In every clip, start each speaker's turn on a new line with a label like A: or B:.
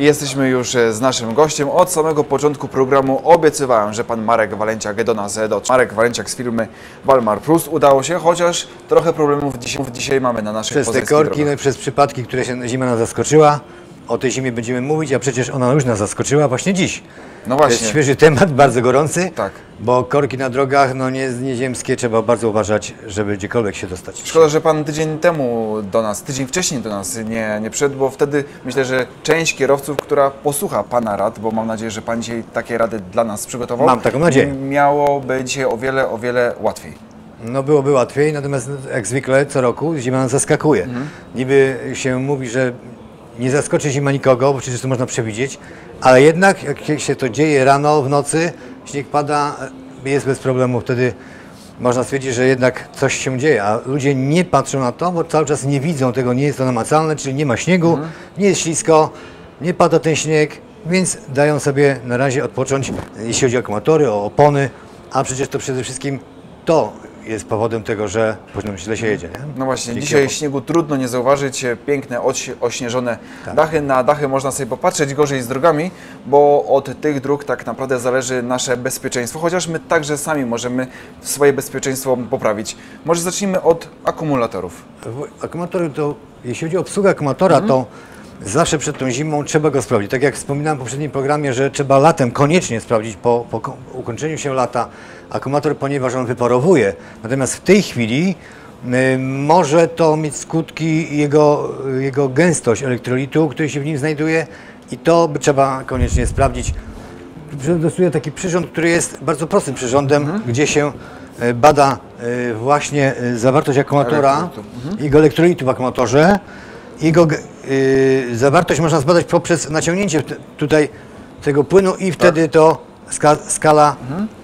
A: Jesteśmy już e, z naszym gościem. Od samego początku programu obiecywałem, że pan Marek Walenciak do nas dotrze. Marek Walenciak z firmy Walmar Plus. Udało się, chociaż trochę problemów dzisiaj, dzisiaj mamy na naszych
B: Przez te korki, no i przez przypadki, które się zima nas zaskoczyła. O tej zimie będziemy mówić, a przecież ona już nas zaskoczyła właśnie dziś.
A: No
B: To jest
A: właśnie,
B: świeży temat, bardzo gorący,
A: tak.
B: bo korki na drogach no nie, nieziemskie, trzeba bardzo uważać, żeby gdziekolwiek się dostać.
A: Szkoda, że pan tydzień temu do nas, tydzień wcześniej do nas nie, nie przyszedł, bo wtedy myślę, że część kierowców, która posłucha pana rad, bo mam nadzieję, że pan dzisiaj takie rady dla nas przygotował,
B: Mam taką nadzieję.
A: miałoby dzisiaj o wiele, o wiele łatwiej.
B: No byłoby łatwiej, natomiast jak zwykle co roku zima nas zaskakuje.
A: Mhm.
B: Niby się mówi, że nie zaskoczy zima nikogo, bo przecież to można przewidzieć, ale jednak jak się to dzieje rano, w nocy, śnieg pada, jest bez problemu, wtedy można stwierdzić, że jednak coś się dzieje, a ludzie nie patrzą na to, bo cały czas nie widzą tego, nie jest to namacalne, czyli nie ma śniegu,
A: Mhm.
B: nie jest ślisko, nie pada ten śnieg, więc dają sobie na razie odpocząć, jeśli chodzi o akumulatory, o opony, a przecież to przede wszystkim to jest powodem tego, że późno źle się jedzie. Nie?
A: No właśnie,
B: Dzięki
A: dzisiaj
B: opon-
A: śniegu trudno nie zauważyć, e, piękne, oś- ośnieżone
B: Tak.
A: dachy. Na dachy można sobie popatrzeć, gorzej z drogami, bo od tych dróg tak naprawdę zależy nasze bezpieczeństwo, chociaż my także sami możemy swoje bezpieczeństwo poprawić. Może zacznijmy od akumulatorów.
B: Akumulatory to, jeśli chodzi o obsługę akumulatora, to zawsze przed tą zimą trzeba go sprawdzić. Tak jak wspominałem w poprzednim programie, że trzeba latem koniecznie sprawdzić po, po ko- ukończeniu się lata akumulator, ponieważ on wyparowuje. Natomiast w tej chwili y, może to mieć skutki jego, jego gęstość elektrolitu, który się w nim znajduje i to by trzeba koniecznie sprawdzić. Dostuję taki przyrząd, który jest bardzo prostym przyrządem, gdzie się e, bada e, właśnie e, zawartość akumulatora,
A: Elektrolitu.
B: jego elektrolitu w akumulatorze. Jego e, zawartość można zbadać poprzez naciągnięcie tutaj tego płynu i wtedy to ska skala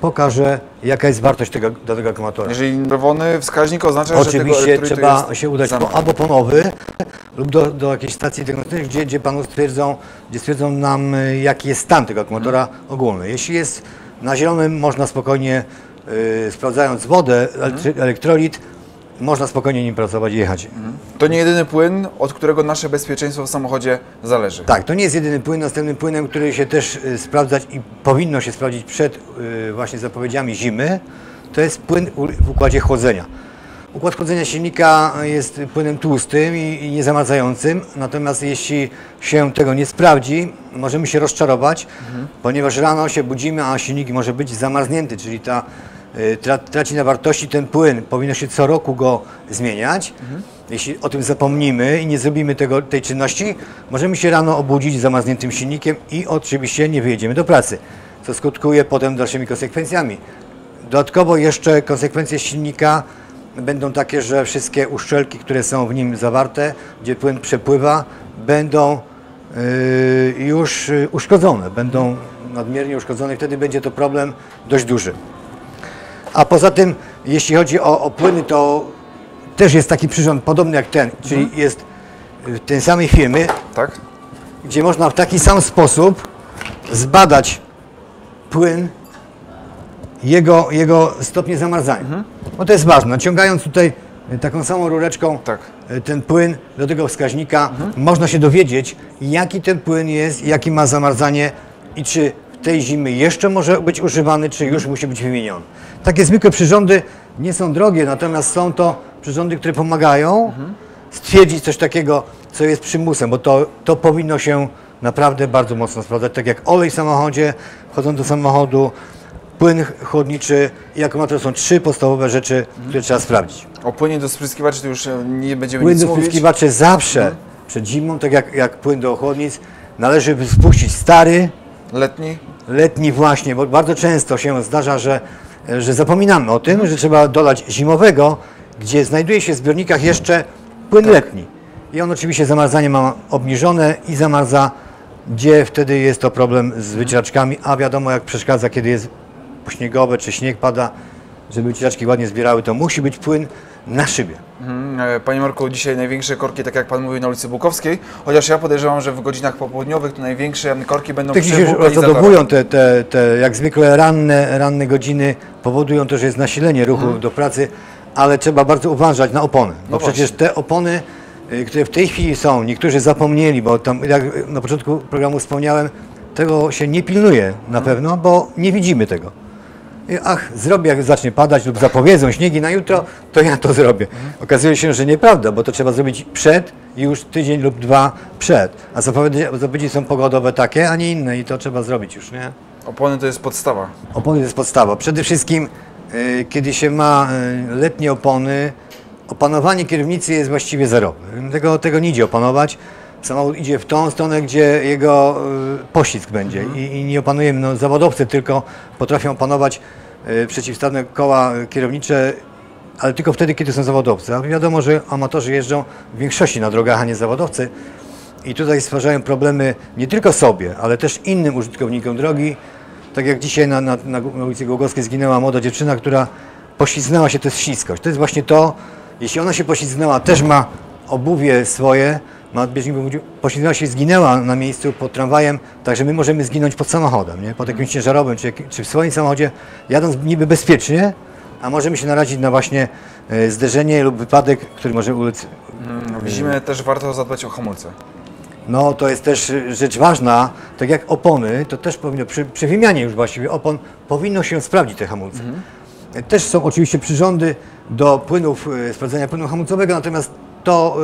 B: pokaże, jaka jest wartość tego danego akumulatora.
A: Jeżeli czerwony wskaźnik oznacza, że tego
B: Oczywiście trzeba się udać po, albo po nowy lub do, do jakiejś stacji diagnostycznej, gdzie, gdzie panu stwierdzą, gdzie stwierdzą nam, y, jaki jest stan tego akumulatora ogólny. Jeśli jest na zielonym, można spokojnie, y, sprawdzając wodę, elektrolit, można spokojnie nim pracować i jechać.
A: To nie jedyny płyn, od którego nasze bezpieczeństwo w samochodzie zależy.
B: Tak, to nie jest jedyny płyn. Następnym płynem, który się też y, sprawdzać i powinno się sprawdzić przed y, właśnie zapowiedziami zimy, to jest płyn w układzie chłodzenia. Układ chłodzenia silnika jest płynem tłustym i, niezamarzającym, natomiast jeśli się tego nie sprawdzi, możemy się rozczarować, ponieważ rano się budzimy, a silnik może być zamarznięty, czyli ta traci na wartości ten płyn. Powinno się co roku go zmieniać. Jeśli o tym zapomnimy i nie zrobimy tego, tej czynności, możemy się rano obudzić z zamarzniętym silnikiem i oczywiście nie wyjedziemy do pracy, co skutkuje potem dalszymi konsekwencjami. Dodatkowo jeszcze konsekwencje silnika będą takie, że wszystkie uszczelki, które są w nim zawarte, gdzie płyn przepływa, będą yy, już yy, uszkodzone, będą nadmiernie uszkodzone wtedy będzie to problem dość duży. A poza tym, jeśli chodzi o, o płyny, to też jest taki przyrząd podobny jak ten, czyli jest y, tej samej firmy,
A: Tak?
B: gdzie można w taki sam sposób zbadać płyn, jego, jego stopnie zamarzania. Bo to jest ważne. Naciągając tutaj y, taką samą rureczką
A: Tak.
B: y, ten płyn do tego wskaźnika, można się dowiedzieć, jaki ten płyn jest, jaki ma zamarzanie i czy tej zimy jeszcze może być używany, czy już musi być wymieniony. Takie zwykłe przyrządy nie są drogie, natomiast są to przyrządy, które pomagają stwierdzić coś takiego, co jest przymusem, bo to, to powinno się naprawdę bardzo mocno sprawdzać, tak jak olej w samochodzie, wchodząc do samochodu, płyn chłodniczy i akumulator są trzy podstawowe rzeczy, które trzeba sprawdzić.
A: O płynie do spryskiwaczy to już e, nie będziemy
B: Płyn
A: nic
B: do
A: mówić.
B: spryskiwaczy zawsze przed zimą, tak jak, jak płyn do ochłodnic, należy spuścić stary,
A: Letni?
B: letni właśnie, bo bardzo często się zdarza, że, że zapominamy o tym, że trzeba dolać zimowego, gdzie znajduje się w zbiornikach jeszcze płyn letni. I on oczywiście zamarzanie ma obniżone i zamarza, gdzie wtedy jest to problem z wycieraczkami, a wiadomo jak przeszkadza, kiedy jest śniegowe czy śnieg pada, żeby wycieraczki ładnie zbierały, to musi być płyn na szybie.
A: Mhm. E, Panie Marku, dzisiaj największe korki, tak jak Pan mówił, na ulicy Bukowskiej, chociaż ja podejrzewam, że w godzinach popołudniowych to największe korki będą
B: Tak
A: przy
B: rozładowują te, te, te, jak zwykle ranne, ranne godziny powodują to, że jest nasilenie ruchu do pracy, ale trzeba bardzo uważać na opony, bo
A: No
B: przecież te opony y, które w tej chwili są, niektórzy zapomnieli, bo tam jak na początku programu wspomniałem, tego się nie pilnuje na pewno, bo nie widzimy tego. Ach, zrobię jak zacznie padać lub zapowiedzą śniegi na jutro, to ja to zrobię. Okazuje się, że nieprawda, bo to trzeba zrobić przed i już tydzień lub dwa przed. A zapowiedzi, zapowiedzi są pogodowe takie, a nie inne i to trzeba zrobić już, nie?
A: Opony to jest podstawa.
B: Opony to jest podstawa. Przede wszystkim, y, kiedy się ma y, letnie opony, opanowanie kierownicy jest właściwie zerowe. Tego, tego nie idzie opanować. Samochód idzie w tą stronę, gdzie jego y, poślizg będzie I, i nie opanujemy. No, zawodowcy tylko potrafią opanować y, przeciwstawne koła kierownicze, ale tylko wtedy, kiedy są zawodowcy. A wiadomo, że amatorzy jeżdżą w większości na drogach, a nie zawodowcy. I tutaj stwarzają problemy nie tylko sobie, ale też innym użytkownikom drogi. Tak jak dzisiaj na, na, na ulicy Głogowskiej zginęła młoda dziewczyna, która poślizgnęła się, to jest śliskość. To jest właśnie to, jeśli ona się poślizgnęła, też ma obuwie swoje, ma bieżnik obuwiu, poślizgnęła się zginęła na miejscu pod tramwajem, także my możemy zginąć pod samochodem, nie? pod jakimś ciężarowym, czy, czy w swoim samochodzie, jadąc niby bezpiecznie, a możemy się narazić na właśnie e, zderzenie lub wypadek, który może ulec
A: W zimę też warto zadbać o hamulce.
B: No, to jest też rzecz ważna, tak jak opony, to też powinno, przy, przy wymianie już właściwie opon, powinno się sprawdzić te hamulce. Też są oczywiście przyrządy do płynów, y, sprawdzenia płynu hamulcowego, natomiast to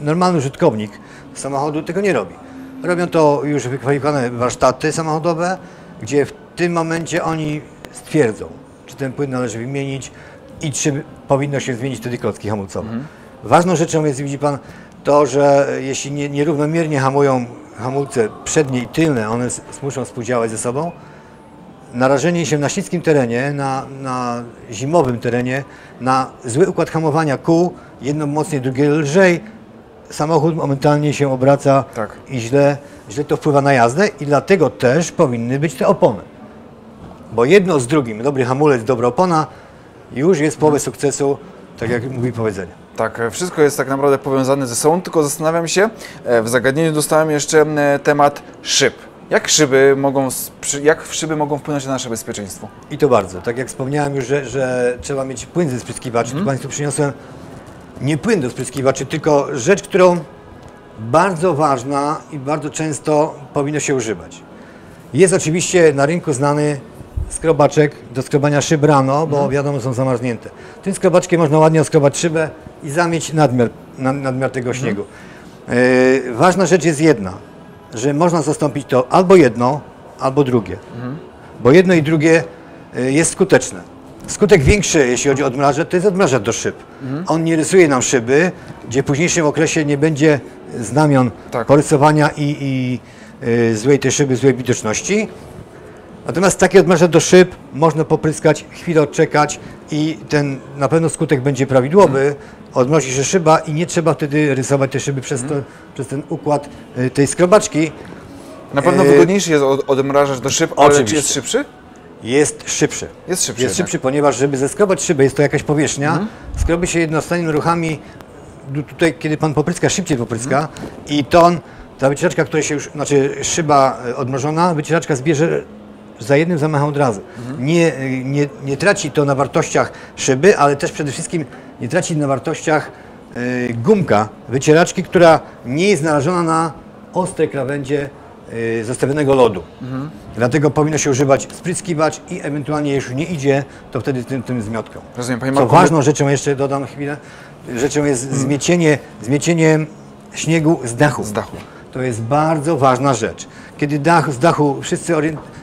B: normalny użytkownik samochodu tego nie robi. Robią to już wykwalifikowane warsztaty samochodowe, gdzie w tym momencie oni stwierdzą, czy ten płyn należy wymienić i czy powinno się zmienić wtedy klocki hamulcowe. Ważną rzeczą jest, widzi Pan, to, że jeśli nie, nierównomiernie hamują hamulce przednie i tylne, one muszą współdziałać ze sobą, narażenie się na śliskim terenie, na, na zimowym terenie, na zły układ hamowania kół, jedno mocniej, drugie lżej, samochód momentalnie się obraca
A: Tak.
B: i źle, źle to wpływa na jazdę i dlatego też powinny być te opony. Bo jedno z drugim, dobry hamulec, dobra opona, już jest połowę sukcesu, tak jak mówi powiedzenie.
A: Tak, e, wszystko jest tak naprawdę powiązane ze sobą, tylko zastanawiam się, e, w zagadnieniu dostałem jeszcze e, temat szyb. Jak szyby mogą, jak szyby mogą wpłynąć na nasze bezpieczeństwo?
B: I to bardzo. Tak jak wspomniałem już, że, że trzeba mieć płyn ze spryskiwaczy,
A: Mhm.
B: to Państwu przyniosłem nie płyn do spryskiwaczy, tylko rzecz, którą bardzo ważna i bardzo często powinno się używać. Jest oczywiście na rynku znany skrobaczek do skrobania szyb rano, bo
A: Mhm.
B: wiadomo są zamarznięte. Tym skrobaczkiem można ładnie oskrobać szybę i zamieć nadmiar, na- nadmiar tego
A: Mhm.
B: śniegu. Yy, ważna rzecz jest jedna, że można zastąpić to albo jedno, albo drugie. Bo jedno i drugie y, jest skuteczne. Skutek większy, jeśli chodzi o odmrażacz, to jest odmrażacz do szyb. On nie rysuje nam szyby, gdzie w późniejszym okresie nie będzie znamion
A: Tak.
B: porysowania i, i y, złej tej szyby, złej widoczności. Natomiast taki odmrażacz do szyb można popryskać, chwilę odczekać i ten na pewno skutek będzie prawidłowy. Odmrozi się szyba i nie trzeba wtedy rysować tej szyby przez, to, przez ten układ y, tej skrobaczki.
A: Na pewno wygodniejszy jest od, odmrażacz do szyb, ale czy
B: Oczywiście.
A: jest szybszy?
B: Jest szybszy.
A: Jest szybszy.
B: Jest
A: tak.
B: szybszy, ponieważ żeby zeskrobać szybę, jest to jakaś powierzchnia,
A: Mhm.
B: skrobi się jednostronnymi ruchami, tu- tutaj kiedy Pan popryska, szybciej popryska
A: Mhm.
B: i ton, ta wycieraczka, która się już, znaczy szyba e, odmrożona, wycieraczka zbierze za jednym zamachem od razu.
A: Mhm.
B: Nie, e, nie, nie traci to na wartościach szyby, ale też przede wszystkim nie traci na wartościach e, gumka wycieraczki, która nie jest narażona na ostre krawędzie e, zostawionego lodu.
A: Mhm.
B: Dlatego powinno się używać spryskiwacz i ewentualnie jeśli nie idzie, to wtedy tym, tym zmiotką.
A: Rozumiem, Panie
B: Co
A: Marku,
B: ważną rzeczą, jeszcze dodam chwilę, rzeczą jest zmiecienie, zmiecienie śniegu z dachu.
A: Z dachu.
B: To jest bardzo ważna rzecz. Kiedy dach, z dachu wszyscy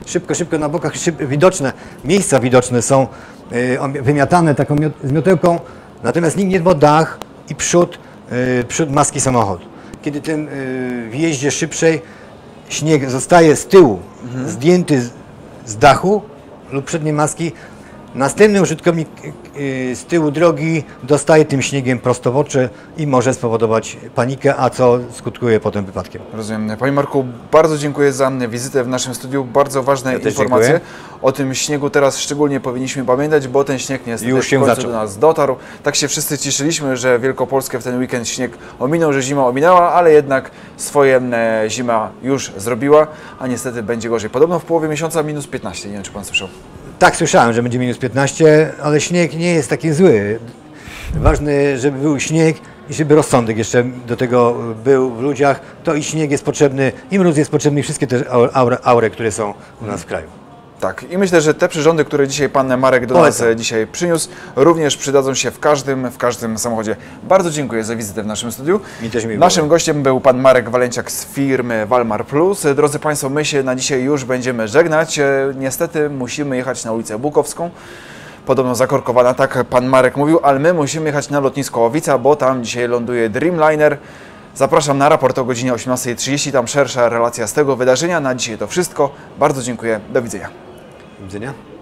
B: szybko, szybko na bokach szyb, widoczne, miejsca widoczne są y, wymiatane taką miot, zmiotełką, natomiast nikt nie dba dach i przód, y, przód maski samochodu. Kiedy ten y, w jeździe szybszej śnieg zostaje z tyłu, zdjęty z, z dachu lub przedniej maski, następny użytkownik y, z tyłu drogi dostaje tym śniegiem prosto w oczy i może spowodować panikę, a co skutkuje potem wypadkiem.
A: Rozumiem. Panie Marku, bardzo dziękuję za wizytę w naszym studiu. Bardzo ważne
B: Ja
A: informacje.
B: dziękuję.
A: O tym śniegu teraz szczególnie powinniśmy pamiętać, bo ten śnieg niestety
B: Już się
A: w końcu
B: zaczął.
A: do nas dotarł. Tak się wszyscy cieszyliśmy, że Wielkopolskę w ten weekend śnieg ominął, że zima ominęła, ale jednak swoje e, zima już zrobiła, a niestety będzie gorzej. Podobno w połowie miesiąca minus 15, nie wiem czy Pan słyszał.
B: Tak, słyszałem, że będzie minus 15, ale śnieg nie jest taki zły. Ważne, żeby był śnieg, i żeby rozsądek jeszcze do tego był w ludziach, to i śnieg jest potrzebny, i mróz jest potrzebny, i wszystkie te aure które są u nas w kraju.
A: Tak, i myślę, że te przyrządy, które dzisiaj pan Marek do nas
B: Polecam.
A: dzisiaj przyniósł, również przydadzą się w każdym, w każdym samochodzie. Bardzo dziękuję za wizytę w naszym studiu.
B: Mi też miło
A: Naszym gościem był pan Marek Walenciak z firmy Walmar Plus. Drodzy Państwo, my się na dzisiaj już będziemy żegnać. E, Niestety musimy jechać na ulicę Bukowską. Podobno zakorkowana, tak pan Marek mówił, ale my musimy jechać na lotnisko Łowica, bo tam dzisiaj ląduje Dreamliner. Zapraszam na raport o godzinie 18.30, tam szersza relacja z tego wydarzenia. Na dzisiaj to wszystko. Bardzo dziękuję, do widzenia.
B: Do widzenia.